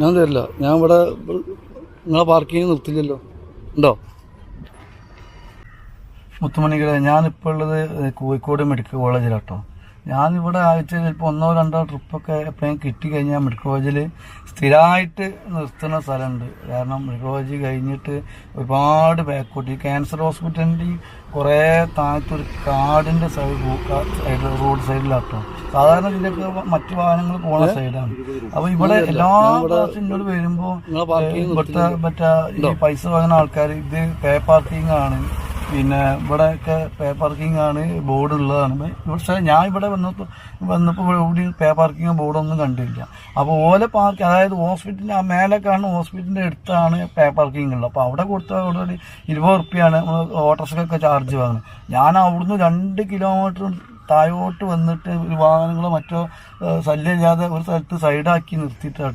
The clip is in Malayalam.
ഞാൻ തരില്ല. ഞാൻ ഇവിടെ നിങ്ങളെ പാർക്കിങ് നിർത്തില്ലല്ലോ ഉണ്ടോ? മുത്തുമണികളെ ഞാനിപ്പോൾ ഉള്ളത് കോഴിക്കോട് മെഡിക്കൽ കോളേജിലാട്ടോ. ഞാനിവിടെ ആഴ്ചയിൽ ചിലപ്പോൾ ഒന്നോ രണ്ടോ ട്രിപ്പൊക്കെ എപ്പോഴും കിട്ടിക്കഴിഞ്ഞാൽ മെഡിക്കൽ കോളേജിൽ സ്ഥിരമായിട്ട് നിർത്തുന്ന സ്ഥലമുണ്ട്. കാരണം മെഡിക്കൽ കോളേജ് കഴിഞ്ഞിട്ട് ഒരുപാട് ബാക്കോട്ട് ഈ ക്യാൻസർ ഹോസ്പിറ്റലിന്റെ കുറേ താഴത്തൊരു കാടിന്റെ സൈഡ് സൈഡ് റോഡ് സൈഡിലാട്ടോ. സാധാരണ ഇതിലൊക്കെ മറ്റു വാഹനങ്ങൾ പോണ സൈഡാണ്. അപ്പോൾ ഇവിടെ എല്ലാ പ്രാവശ്യം ഇങ്ങോട്ട് വരുമ്പോ ഇവിടുത്തെ മറ്റേ ഈ പൈസ വാങ്ങുന്ന ആൾക്കാർ ഇത് പേ പാർക്കിംഗ് ആണ് പിന്നെ ഇവിടെയൊക്കെ പേ പാർക്കിംഗ് ആണ് ബോർഡ് ഉള്ളതാണ് പക്ഷേ ഞാൻ ഇവിടെ വന്നപ്പോൾ വന്നപ്പോൾ ഇവിടെ പേ പാർക്കിംഗ് ബോർഡൊന്നും കണ്ടില്ല. അപ്പോൾ ഓല പാർക്ക് അതായത് ഹോസ്പിറ്റലിന്റെ ആ മേലെ കാണുന്ന ഹോസ്പിറ്റലിന്റെ അടുത്താണ് പേ ഉള്ളത് അപ്പോൾ അവിടെ കൊടുത്താൽ ഒരു ഇരുപത് റുപ്യാണ് ഓട്ടോസൊക്കെ ചാർജ് വാങ്ങുന്നത്. ഞാൻ അവിടുന്ന് രണ്ട് കിലോമീറ്റർ താഴോട്ട് വന്നിട്ട് വാഹനങ്ങളോ മറ്റോ ശല്യമില്ലാതെ ഒരു സ്ഥലത്ത് സൈഡാക്കി നിർത്തിയിട്ടാണ്